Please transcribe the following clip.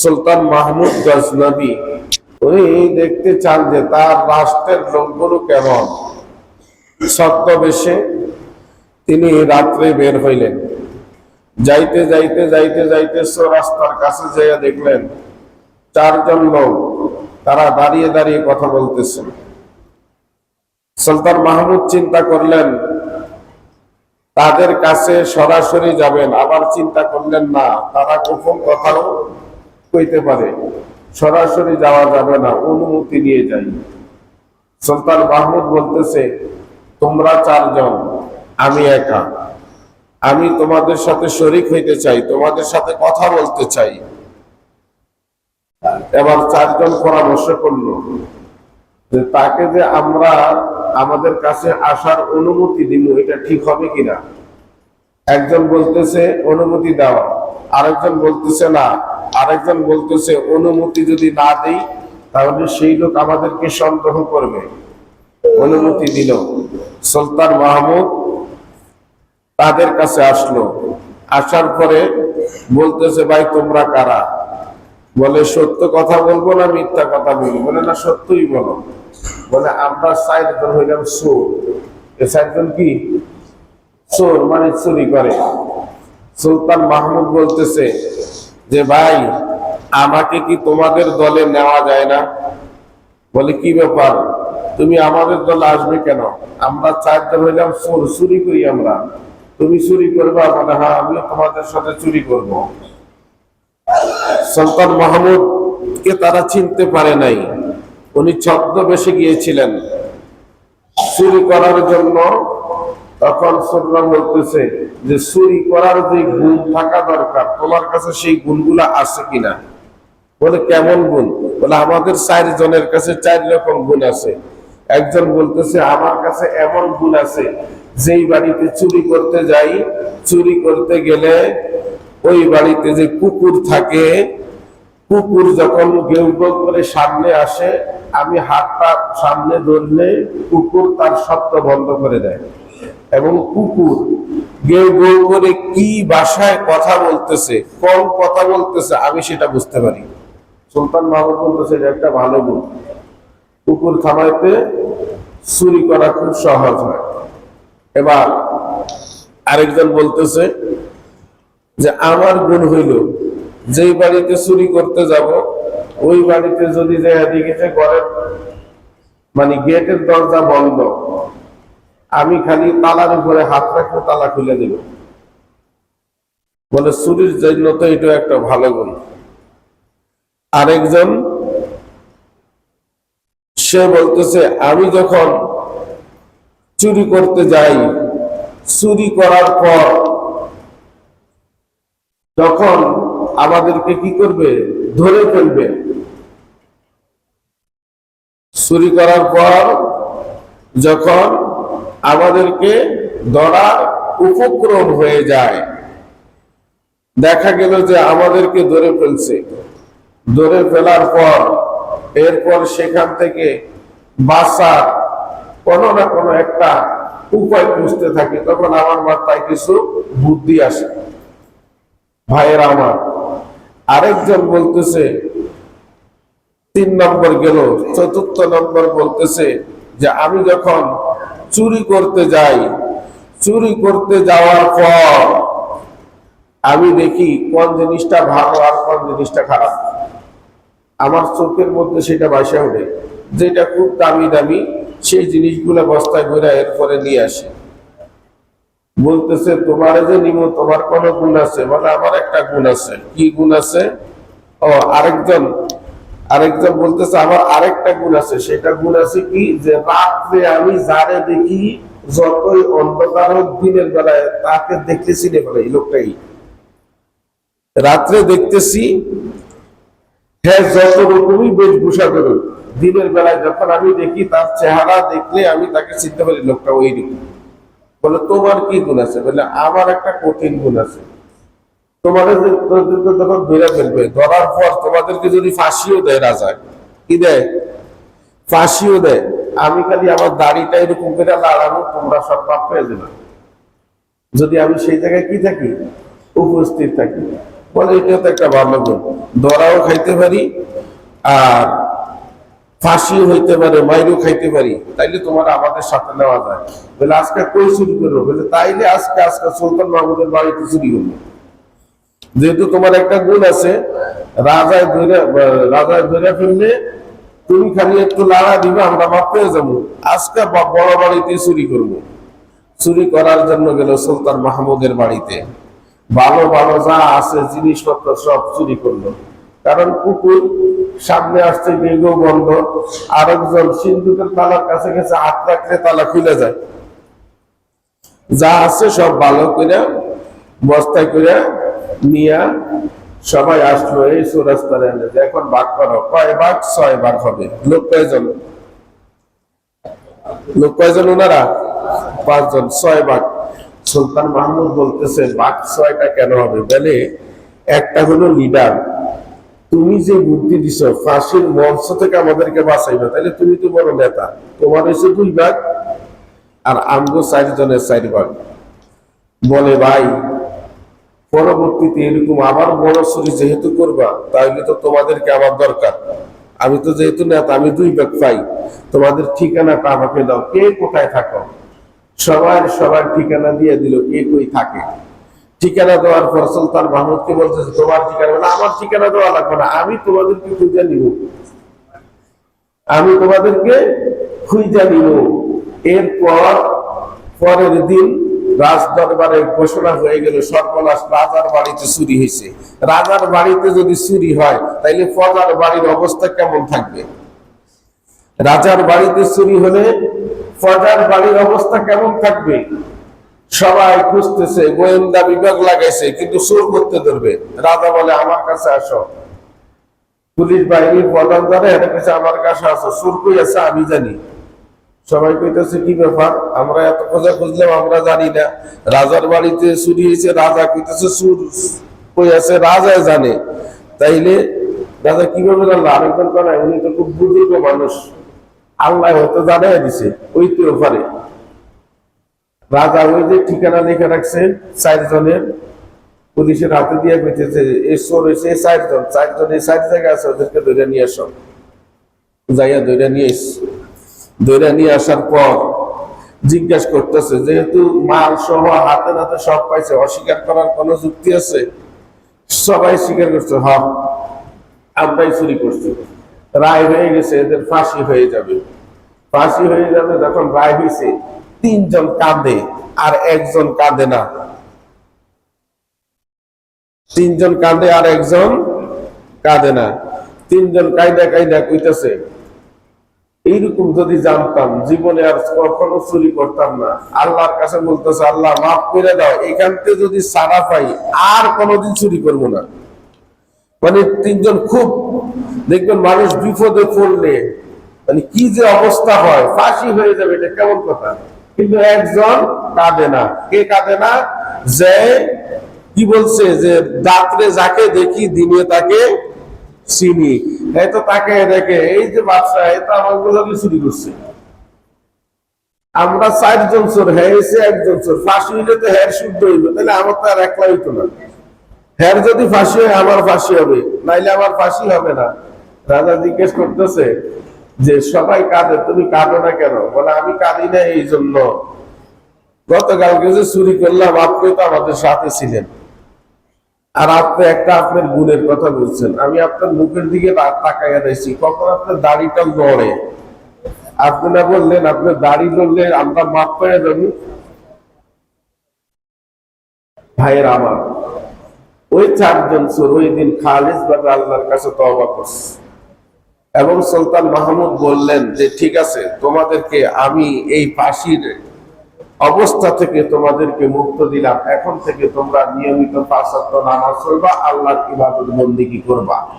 সুলতান মাহমুদ গজনবী। উনি দেখতে চান যে তার রাষ্ট্রের লোকগুলো কেমন। ছদ্মবেশে তিনি রাত্রে বের হইলেন। যাইতে যাইতে যাইতে যাইতে রাস্তার কাছে যাইয়া দেখলেন, চারজন লোক তারা দাঁড়িয়ে দাঁড়িয়ে কথা বলতেছেন সুলতান মাহমুদ চিন্তা করলেন, তাদের কাছে সরাসরি যাবেন, আবার চিন্তা করলেন, না, তারা গোপন কথাও কইতে পারে, সরাসরি যাওয়া যাবে না, অনুমতি নিয়ে যাই। সুলতান মাহমুদ বলতেছে, তোমরা চারজন, আমি একা। আমি তোমাদের সাথে শরিক হইতে চাই, তোমাদের সাথে কথা বলতে চাই। এবার চারজন পরামর্শ করল, যে তাকে যে আমরা আমাদের কাছে আসার অনুমতি দিব, এটা ঠিক হবে কিনা? একজন বলতেছে, অনুমতি দেওয়া আরেকজন বলতেছে, না। আরেকজন বলতেছে, অনুমতি যদি না দেই, তাহলে সেই লোক আমাদেরকে সন্দেহ করবে। অনুমতি দিল। সুলতান মাহমুদ তাদের কাছে আসলো। আসার পরে বলতেছে, ভাই, তোমরা কারা? বলে, সত্য কথা বলব না, মিথ্যা কথা বলব? বলে, না, সত্যই বলো। বলে, আমরা চারজন হইলাম চোর। এ চারজন কি? চোর মানে চুরি করে। সুলতান মাহমুদ বলতেছে যে ভাই, আমাকে কি তোমাদের দলে নেওয়া যায় না? বলে, কি ব্যাপার? তুমি আমাদের দলে আসবে কেন? আমরা চারজন হইলাম চোর, চুরি করি আমরা। তুমি চুরি করবা? বলে হ্যাঁ আমিও তোমাদের সাথে চুরি করব। সুলতান মাহমুদ কে তারা চিনতে পারে নাই। উনি ছদ্মবেশে গিয়েছিলেন। চুরি করার জন্য তখন সুররা বলতেছে যে চুরি করার যে গুণ থাকা দরকার, তোমার কাছে সেই গুণগুলা আছে কিনা? বলে, কেমন গুণ? বলে, আমাদের কাছে চার রকম গুণ আছে। একজন বলতেছে, আমার কাছে এমন গুণ আছে, যেই বাড়িতে চুরি করতে যাই, চুরি করতে গেলে ওই বাড়িতে যে কুকুর থাকে, কুকুর যখন গেউ করে সামনে আসে, আমি হাতটা সামনে ধরলে কুকুর তার শব্দ বন্ধ করে দেয়। এবং কুকুর। গেউ গেউ করে কি ভাষায় কথা বলতেছে, কম কথা বলতেছে, আমি সেটা বুঝতে পারি। সুলতান মাহমুদ বলতেছে, এটা একটা ভালো গুণ। কুকুর থামাইতে চুরি করা খুব সহজ হয়। এবার আরেকজন বলতেছে যে, আমার গুণ হইল, যেই বাড়িতে চুরি করতে যাব, ওই বাড়িতে যদি যে ঘরের মানে গেটের দরজা বন্ধ আমি খালি তালার উপরে হাত রাখব তালা খুলে দেব। বলে, চুরির জন্য তো এটা একটা ভালো গুণ। আরেকজন, সে বলতেছে, আমি যখন চুরি করতে যাই, চুরি করার পর তখন আমাদেরকে কি করবে? ধরে ফেলবে। চুরি করার পর যখন আমাদেরকে ধরার উপক্রম হয়ে যায়। দেখা গেল যে আমাদেরকে ধরে ফেলছে। ধরে ফেলার পর, এরপর সেখান থেকে বাঁচার কোনো না কোনো একটা উপায় খুঁজতে থাকি। তখন আমার মাথায় কিছু বুদ্ধি আসে। ভাইয়ের আমার, আরেকজন বলতেছে, তিন নম্বর গেল, চতুর্থ নম্বর বলতেছে যে, আমি যখন চুরি করতে যাই। চুরি করতে যাওয়ার পর আমি দেখি কোন জিনিসটা ভালো আর কোন জিনিসটা খারাপ। আমার চোখের মধ্যে সেটা বাসা ওঠে। যেটা খুব দামি দামি, সেই জিনিসগুলো বস্তায় ঘুরে এরপরে নিয়ে আসে। বলতেছে, তোমার যে নিব তোমার কোন গুণ আছে? বলে, আমার একটা গুণ আছে। কি গুণ আছে? ও, আরেকজন আরেকজন বলতেছে, আমার আরেকটা গুণ আছে। সেটা গুণ আছে কি? যে রাত্রে আমি যারে দেখি, যতই অন্ধকার হোক, দিনের বেলায় তাকে দেখতেছি রে বলে এই লোকটাই। রাত্রে দেখতেছি হ্যাঁ যত রকমই বেশভূষা করুক, দিনের বেলায় যখন আমি দেখি, তার চেহারা দেখলে আমি তাকে চিনতে পারি, লোকটা ওই রকম। বলে, তোমার কি গুণ আছে? বলে, আমার একটা কঠিন গুণ আছে। তোমাদের তোমাদেরকে যদি ফাঁসিও দেয় রাজা কি দেয়? ফাঁসিও দেয়। আমি খালি আমার দাড়িটা এরকম করে লাড়ানো তোমরা সব পাপ পেয়ে যাবে। যদি আমি সেই জায়গায় কি থাকি? উপস্থিত থাকি। বলে, এটা তো একটা ভালো গুণ। দরাও খাইতে পারি, আর ফাঁসিও হইতে পারে, মাইরও খাইতে পারি। তাইলে তোমার আমাদের সাথে নেওয়া যায়। বলে, আজকে কই চুরি করব? বলে, তাইলে আজকে আজকে সুলতান মাহমুদের বাড়িতে চুরি করব। যেহেতু তোমার একটা গুণ আছে, রাজায় ধরে রাজায় ধরে ফেললে তুমি খালি একটু লাড়া দিবে, আমরা মাপ পেয়ে যাব। আজকে বড় বাড়িতে চুরি করব। চুরি করার জন্য গেল সুলতান মাহমুদের বাড়িতে। ভালো ভালো যা আছে, জিনিসপত্র সব চুরি করল। কারণ কুকুর সামনে আসছে বেগও বন্ধ, আরেকজন সিন্ধুকের তালার কাছে গেছে, হাত রাখলে তালা খুলে যায়। যা আছে সব ভালো করে, বস্তায় করে নিয়া সবাই আসলো এই সুরাস্তার এখন ভাগ করো কয় ভাগ ছয় ভাগ হবে। লোক কয়জন? লোক কয়জন ওনারা? পাঁচজন। ছয় ভাগ সুলতান মাহমুদ বলতেছে ভাগ ছয়টা কেন হবে? বলে, একটা হলো লিডার তুমি যে বুদ্ধি দিছ, ফাঁসির মঞ্চ থেকে আমাদেরকে বাঁচাইবে তাহলে তুমি তো বড় নেতা। তোমার হয়েছে দুই ভাগ আর আমগো চারজনের চার ভাগ বলে, ভাই পরবর্তীতে এরকম আবার বড় চুরি যেহেতু করবা তাহলে তো তোমাদেরকে আমার দরকার। আমি তো যেহেতু নেতা, আমি দুই ভাগ পাই। তোমাদের ঠিকানাটা আমাকে দাও। কে কোথায় থাকো? সবার সবার ঠিকানা দিয়ে দিল কে কই থাকে। ঠিকানা দেওয়ার পর সুলতান মাহমুদকে বলতেছে, তোমার ঠিকানা আমার ঠিকানা দেওয়া লাগবে না, আমি তোমাদেরকে খুঁজে নিব। আমি তোমাদেরকে খুঁজে নিব। এরপর পরের দিন রাজ দরবারে ঘোষণা হয়ে গেল, সর্বনাশ রাজার বাড়িতে চুরি হয়েছে। রাজার বাড়িতে যদি চুরি হয়, তাইলে ফজার বাড়ির অবস্থা কেমন থাকবে? রাজার বাড়িতে চুরি হলে ফজার বাড়ির অবস্থা কেমন থাকবে? সবাই খুঁজতেছে, গোয়েন্দা বিভাগ লাগাইছে, কিন্তু চোর করতে ধরবে। রাজা বলে, আমার কাছে আসো। পুলিশ বাহিনীর প্রধান যারা এটা কাছে আমার কাছে আসো। চোর কই আছে আমি জানি। সবাই কইতেছে, কি ব্যাপার? আমরা এত খোঁজা খুঁজলাম আমরা জানি না। রাজার বাড়িতে চুরি হয়েছে, রাজা কইতেছে, চুর কই আছে রাজায় জানে। তাইলে রাজা কীভাবে জানলো? আরেকজন করে উনি তো খুব বুজুর্গ মানুষ। আল্লাহ হয়তো জানাই দিছে ওইতেও পারে। রাজা ওই যে ঠিকানা লিখে রাখছে, চারজনের পুলিশের হাতে দিয়ে কইতেছে এই চোর হয়েছে চারজন চারজন এই চার জায়গায় আছে, ওদেরকে ধরে নিয়ে আসো। যাইয়া ধরে নিয়ে এস ধরে নিয়ে আসার পর জিজ্ঞেস করতেছে, যেহেতু মাল সহ হাতে নাতে সব পাইছে, অস্বীকার করার কোনো যুক্তি আছে? সবাই স্বীকার করছে হ আমরাই চুরি করছি। রায় হয়ে গেছে, এদের ফাঁসি হয়ে যাবে। ফাঁসি হয়ে যাবে যখন রায় হয়েছে, তিনজন কাঁদে আর একজন কাঁদে না। তিনজন কাঁদে আর একজন কাঁদে না। তিনজন কায়দা কায়দা কইতেছে এইরকম যদি জানতাম, জীবনে আর কখনো চুরি করতাম না। আল্লাহর কাছে বলতেছে, আল্লাহ, মাফ করে দাও, এখান থেকে যদি সারা পাই, আর কোনোদিন চুরি করব না। মানে তিনজন খুব, দেখবেন মানুষ বিপদে পড়লে মানে কি যে অবস্থা হয়, ফাঁসি হয়ে যাবে, এটা কেমন কথা? কিন্তু একজন কাঁদে না। কে কাঁদে না? যে কি বলছে, যে রাত্রে যাকে দেখি, দিনে তাকে চিনি। এই তো তাকে দেখে, এই যে বাচ্চা, এই তো আমার গোলামি চুরি করছে। আমরা চারজন চোর হ্যাঁ এসে একজন চোর, ফাঁসি হইলে তো হ্যার শুদ্ধ হইবে তাহলে আমার তো আর একলা হইতো না। হ্যার যদি ফাঁসি হয়, আমার ফাঁসি হবে, নাইলে আমার ফাঁসি হবে না। রাজা জিজ্ঞেস করতেছে যে, সবাই কাঁদে, তুমি কাঁদো না কেন? বলে, আমি কাঁদি না এই জন্য গতকালকে যে চুরি করলাম, আপনি তো আমাদের সাথে ছিলেন। আর আপনি একটা আপনার গুণের কথা বলছেন। আমি আপনার মুখের দিকে তাকাইয়া রয়েছি কখন আপনার দাড়িটা লড়ে আপনি না বললেন, আপনার দাড়ি লড়লে আমরা মাপ পেয়ে যাব ভাইয়ের আমার, ওই চারজন চোর ওই দিন খালিজ ভাবে আল্লাহর কাছে তওবা করছে। এবং সুলতান মাহমুদ বললেন যে, ঠিক আছে, তোমাদেরকে আমি এই ফাঁসির অবস্থা থেকে তোমাদেরকে মুক্ত দিলাম। এখন থেকে তোমরা নিয়মিত পাশ্চাত্য নামাজ পড়বা, আল্লাহর ইবাদত বন্দিগি করবা।